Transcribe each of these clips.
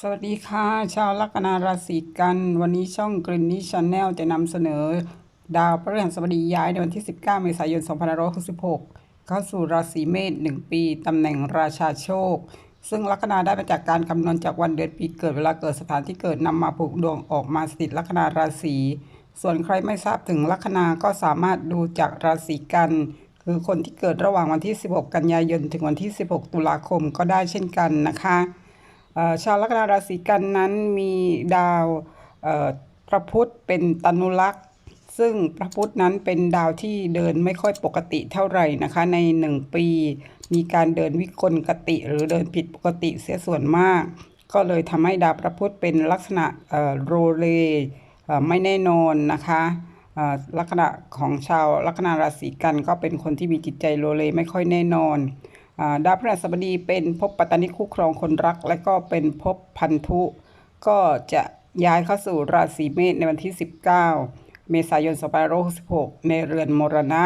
สวัสดีค่ะ ชาวลัคนาราศีกัน วันนี้ช่องกรีนนี่ชาแนลจะนำเสนอ ดาวพฤหัสบดีย้ายในวันที่ 19 เมษายน 2566 เข้าสู่ราศีเมษ1 ปีตำแหน่งราชาโชค ซึ่งลัคนาได้มาจากการคำนวณจากวันเดือนปีเกิดเวลาเกิดสถานที่เกิดนำมาผูกดวงออกมาสถิตลัคนาราศีส่วนใครไม่ทราบถึงลัคนาก็สามารถดูจากราศีกัน คือคนที่เกิดระหว่างวันที่ 16 กันยายนถึงวันที่ 16 ตุลาคมก็ได้เช่นกันนะคะ ชาวลัคนาราศีกันนั้นมีดาวพระพุธเป็นตนุลักษ์ซึ่งพระพุธนั้นเป็นดาวที่เดินไม่ค่อยปกติเท่าไหร่นะคะ ในหนึ่งปี มีการเดินวิกลกติหรือเดินผิดปกติเสียส่วนมาก ก็เลยทำให้ดาวพระพุธเป็นลักษณะโรเล่ไม่แน่นอนนะคะลักษณะของชาวลัคนาราศีกันก็เป็นคนที่มีจิตใจโลเลไม่ค่อยแน่นอน ดาวพฤหัสบดีเป็นภพปัตตานิคู่ครองคนรัก และก็เป็นภพพันธุ ก็จะย้ายเข้าสู่ราศีเมษในวันที่ 19 เมษายน2566 ในเรือนมรณะ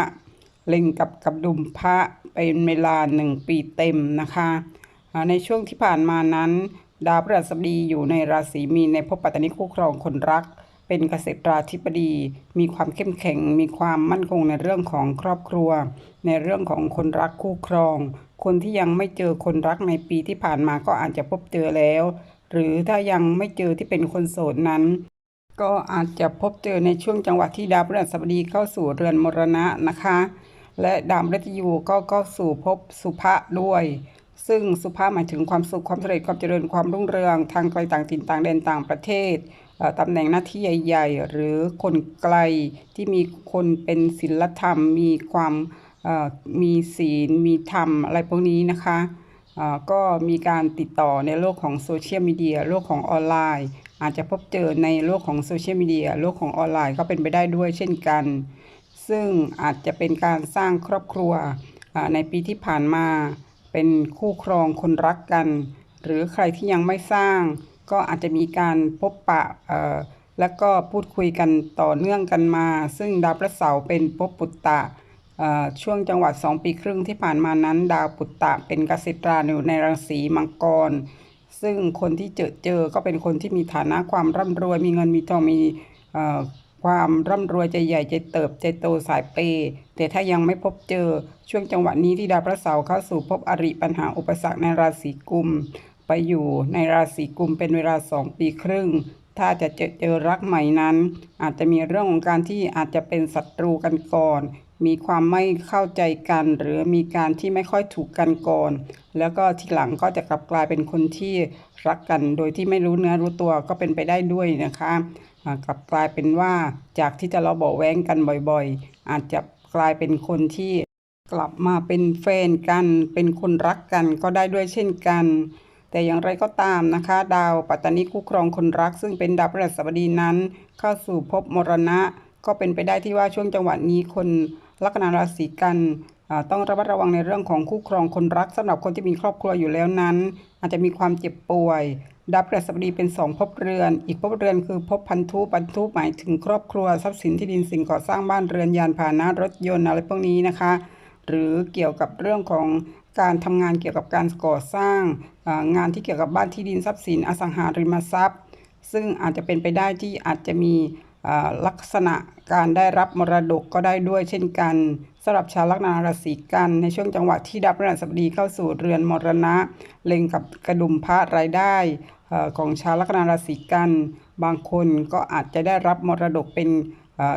เล็งกับกับดุมพระเป็นเวลาหนึ่งปีเต็มนะคะในช่วงที่ผ่านมานั้น ดาวพฤหัสบดีอยู่ในราศีมีนในภพปัตตานิคู่ครองคนรัก เป็นเกษตราธิบดี มีความเข้มแข็ง มีความมั่นคงในเรื่องของครอบครัว ในเรื่องของคนรักคู่ครอง คนที่ยังไม่เจอคนรักในปีที่ผ่านมาก็อาจจะพบเจอแล้ว หรือถ้ายังไม่เจอที่เป็นคนโสดนั้น ก็อาจจะพบเจอในช่วงจังหวะที่ดาวพฤหัสบดีเข้าสู่เรือนมรณะนะคะ และดาวมฤตยูก็เข้าสู่ภพสุภะด้วยซึ่งสุภาพหมายถึงความสุขความสำเร็จความเจริญความรุ่งเรืองทางไกลต่างถิ่นต่างแดนต่างประเทศ ตำแหน่งหน้าที่ใหญ่ ๆ หรือคนไกลที่มีคนเป็นศีลธรรม มีความมีศีล มีธรรมอะไรพวกนี้นะคะก็มีการติดต่อในโลกของโซเชียลมีเดียโลกของออนไลน์ อาจจะพบเจอในโลกของโซเชียลมีเดียโลกของออนไลน์ก็เป็นไปได้ด้วยเช่นกัน ซึ่งอาจจะเป็นการสร้างครอบครัวในปีที่ผ่านมา เป็นคู่ครองคนรักกัน หรือใครที่ยังไม่สร้าง ก็อาจจะมีการพบปะแล้วก็พูดคุยกันต่อเนื่องกันมา ซึ่งดาวพระเสาร์เป็นภพปุตตะช่วงจังหวัดสองปีครึ่งที่ผ่านมานั้น ดาวปุตตะเป็นกสิตราอยู่ในราศีมังกร ซึ่งคนที่เจอเจอก็เป็นคนที่มีฐานะความร่ำรวย มีเงินมีทองมีความร่ำรวยใจใหญ่ใจเติบใจโตสายเปย์แต่ถ้ายังไม่พบเจอช่วงจังหวะนี้ที่ดาวพระเสาร์เข้าสู่ภพอริปัญหาอุปสรรคในราศีกุม ไปอยู่ในราศีกุมเป็นเวลาสองปีครึ่ง ถ้าจะเจอเจอรักใหม่นั้น อาจจะมีเรื่องของการที่อาจจะเป็นศัตรูกันก่อน มีความไม่เข้าใจกัน หรือมีการที่ไม่ค่อยถูกกันก่อน แล้วก็ทีหลังก็จะกลับกลายเป็นคนที่รักกันโดยที่ไม่รู้เนื้อรู้ตัวก็เป็นไปได้ด้วยนะคะกลับกลายเป็นว่าจากที่จะเราเบาะแว้งกันบ่อยๆ อาจจะกลายเป็นคนที่กลับมาเป็นแฟนกัน เป็นคนรักกันก็ได้ด้วยเช่นกัน แต่อย่างไรก็ตามนะคะ ดาวปัตตานีคู่ครองคนรัก ซึ่งเป็นดาวพฤหัสบดีนั้น เข้าสู่ภพมรณะ ก็เป็นไปได้ที่ว่าช่วงจังหวะนี้คนลัคนาราศีกันต้องระมัดระวังในเรื่องของคู่ครองคนรักสำหรับคนที่มีครอบครัวอยู่แล้วนั้น อาจจะมีความเจ็บป่วยดาวพฤหัสบดีเป็นสองภพเรือน อีกภพเรือนคือภพพันธุพันธุหมายถึงครอบครัวทรัพย์สินที่ดินสิ่งก่อสร้างบ้านเรือนยานพาหนะรถยนต์อะไรพวกนี้นะคะ หรือเกี่ยวกับเรื่องของ การทำงานเกี่ยวกับการก่อสร้าง งานที่เกี่ยวกับบ้านที่ดินทรัพย์สินอสังหาริมทรัพย์ ซึ่งอาจจะเป็นไปได้ที่อาจจะมีลักษณะการได้รับมรดกก็ได้ด้วยเช่นกันสำหรับชาวลัคนาราศีกันในช่วงจังหวะที่ดาวพฤหัสบดีเข้าสู่เรือนมรณะ เล็งกับกระดุมพระรายได้ของชาวลัคนาราศีกัน บางคนก็อาจจะได้รับมรดกเป็น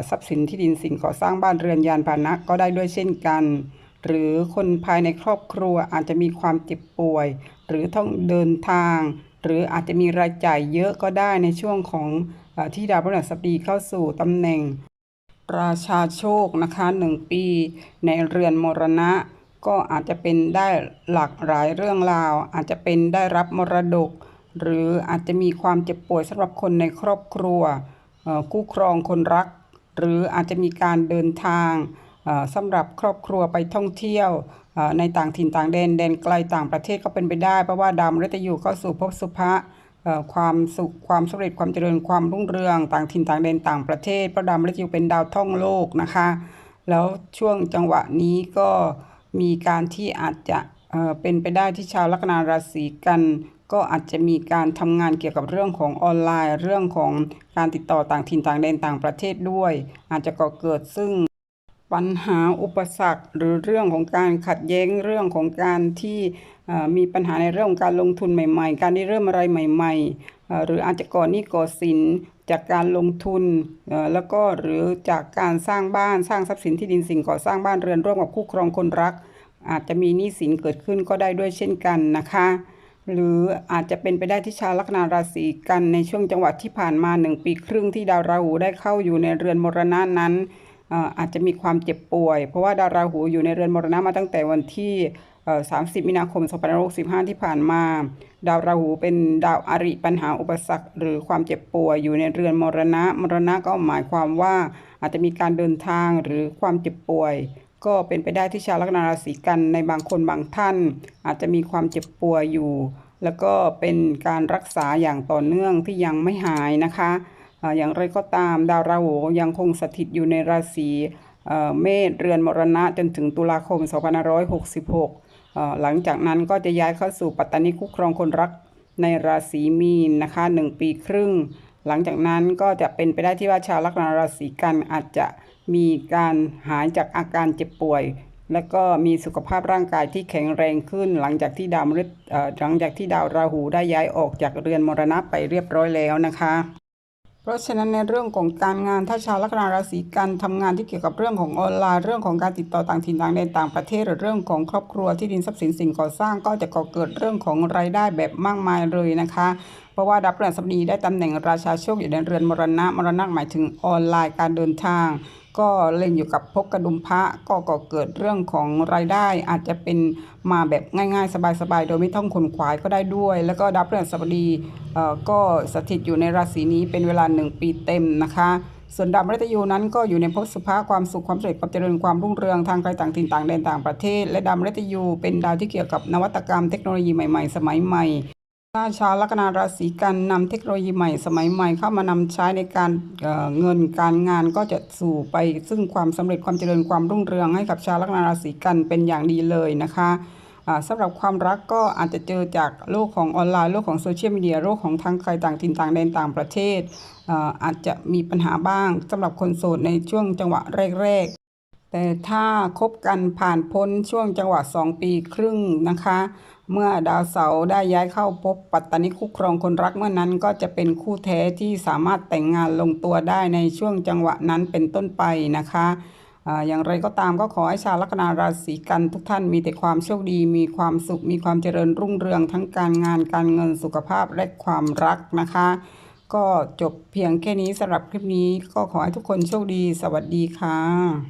ทรัพย์สินที่ดินสิ่งก่อสร้างบ้านเรือนยานพาหนะก็ได้ด้วยเช่นกัน หรือคนภายในครอบครัวอาจจะมีความเจ็บป่วย หรือต้องเดินทาง หรืออาจจะมีรายจ่ายเยอะก็ได้ในช่วงของอที่ดาวพฤหัสบดีเข้าสู่ตำแหน่ง ราชาโชคนะคะหนึ่งปี ในเรือนมรณะ ก็อาจจะเป็นได้หลากหลายเรื่องราว อาจจะเป็นได้รับมรดก หรืออาจจะมีความเจ็บป่วยสำหรับคนในครอบครัวคู่ครองคนรัก หรืออาจจะมีการเดินทาง สำหรับครอบครัวไปท่องเที่ยวในต่างถิ่นต่างแดนแดนไกลต่างประเทศก็เป็นไปได้ เพราะว่าดาวมฤตยูเข้าสู่ภพสุภะความสุขความสำเร็จความเจริญความรุ่งเรือง ต่างถิ่นต่างแดนต่างประเทศเพราะดาวมฤตยูเป็นดาวท่องโลกนะคะ แล้วช่วงจังหวะนี้ก็มีการที่อาจจะเอ่อเป็นไปได้ที่ชาวลัคนาราศีกันก็อาจจะมีการทำงานเกี่ยวกับเรื่องของออนไลน์ เรื่องของการติดต่อต่างถิ่นต่างแดนต่างประเทศด้วย อาจจะก่อเกิดซึ่ง ปัญหาอุปสรรคหรือเรื่องของการขัดแย้งเรื่องของการที่มีปัญหาในเรื่องของการลงทุนใหม่ ๆ การได้เริ่มอะไรใหม่ ๆ หรืออาจจะก่อหนี้ก่อสินจากการลงทุนแล้วก็หรือจากการสร้างบ้านสร้างทรัพย์สินที่ดินสิ่งก่อสร้างบ้านเรือนร่วมกับคู่ครองคนรัก อาจจะมีหนี้สินเกิดขึ้นก็ได้ด้วยเช่นกันนะคะ หรืออาจจะเป็นไปได้ที่ชาวลัคนาราศีกันในช่วงจังหวัดที่ผ่านมาหนึ่งปีครึ่งที่ดาวราหูได้เข้าอยู่ในเรือนมรณะนั้น อาจจะมีความเจ็บป่วย เพราะว่าดาวราหูอยู่ในเรือนมรณะมาตั้งแต่วันที่ 30 มีนาคม 2565 ที่ผ่านมา ดาวราหูเป็นดาวอาริปัญหาอุปสรรค หรือความเจ็บป่วยอยู่ในเรือนมรณะ มรณะก็หมายความว่าอาจจะมีการเดินทางหรือความเจ็บป่วย ก็เป็นไปได้ที่ชาวลัคนาราศีกันในบางคนบางท่าน อาจจะมีความเจ็บป่วยอยู่ แล้วก็เป็นการรักษาอย่างต่อเนื่องที่ยังไม่หายนะคะ อย่างไรก็ตามดาวราหูยังคงสถิตอยู่ในราศีเมษเรือนมรณะจนถึงตุลาคม 2566 หลังจากนั้นก็จะย้ายเข้าสู่ปัตตานีคู่ครองคนรักในราศีมีนนะคะหนึ่งปีครึ่ง หลังจากนั้นก็จะเป็นไปได้ที่ว่าชาวลัคนาราศีกันอาจจะมีการหายจากอาการเจ็บป่วย แล้วก็มีสุขภาพร่างกายที่แข็งแรงขึ้น หลังจากที่ดาวมฤตหลังจากที่ดาวราหูได้ย้ายออกจากเรือนมรณะไปเรียบร้อยแล้วนะคะ เพราะฉะนั้นในเรื่องของการงานถ้าชาวลัคนาราศีกันทำงานที่เกี่ยวกับเรื่องของออนไลน์เรื่องของการติดต่อต่างถิ่นต่างแดนต่างประเทศหรือเรื่องของครอบครัวที่ดินทรัพย์สินสิ่งก่อสร้างก็จะก่อเกิดเรื่องของรายได้แบบมากมายเลยนะคะ เพราะว่าดับพฤหัสบดีได้ตำแหน่งราชาโชคอยู่ในเรือนมรณะมรณะหมายถึงออนไลน์การเดินทาง ก็เล็งอยู่กับพกกระดุมพระก็ก่อเกิดเรื่องของรายได้อาจจะเป็นมาแบบง่ายๆ สบายๆ โดยไม่ต้องขนขวายก็ได้ด้วย แล้วก็ดาวพฤหัสบดีเอ่อก็สถิตอยู่ในราศีนี้เป็นเวลาหนึ่งปีเต็มนะคะส่วนดาวมฤตยูนั้นก็อยู่ในภพสุภาความสุขความสำเร็จความเจริญความรุ่งเรืองทางไกลต่างถิ่นต่างแดนต่างประเทศ และดาวมฤตยูเป็นดาวที่เกี่ยวกับนวัตกรรมเทคโนโลยีใหม่ๆ สมัยใหม่ ถ้าชาวลัคนาราศีกันนำเทคโนโลยีใหม่สมัยใหม่เข้ามานำใช้ในการเเงินการงานก็จะสู่ไปซึ่งความสำเร็จความเจริญความรุ่งเรืองให้กับชาวลัคนาราศีกันเป็นอย่างดีเลยนะคะอ่าสำหรับความรักก็อาจจะเจอจากโลกของออนไลน์โลกของโซเชียลมีเดียโลกของทางใครต่างถิ่นต่างแดนต่างประเทศอาอาจจะมีปัญหาบ้างสำหรับคนโสดในช่วงจังหวะแรก แต่ถ้าคบกันผ่านพ้นช่วงจังหวะ 2 ปีครึ่งนะคะ เมื่อดาวเสาร์ได้ย้ายเข้าพบปัตตานิคู่ครองคนรักเมื่อนั้นก็จะเป็นคู่แท้ที่สามารถแต่งงานลงตัวได้ในช่วงจังหวะนั้นเป็นต้นไปนะคะอ่าอย่างไรก็ตามก็ขอให้ชาวลัคนาราศีกันทุกท่านมีแต่ความโชคดี มีความสุข มีความเจริญรุ่งเรืองทั้งการงานการเงินสุขภาพและความรักนะคะ ก็จบเพียงแค่นี้สำหรับคลิปนี้ก็ขอให้ทุกคนโชคดี สวัสดีค่ะ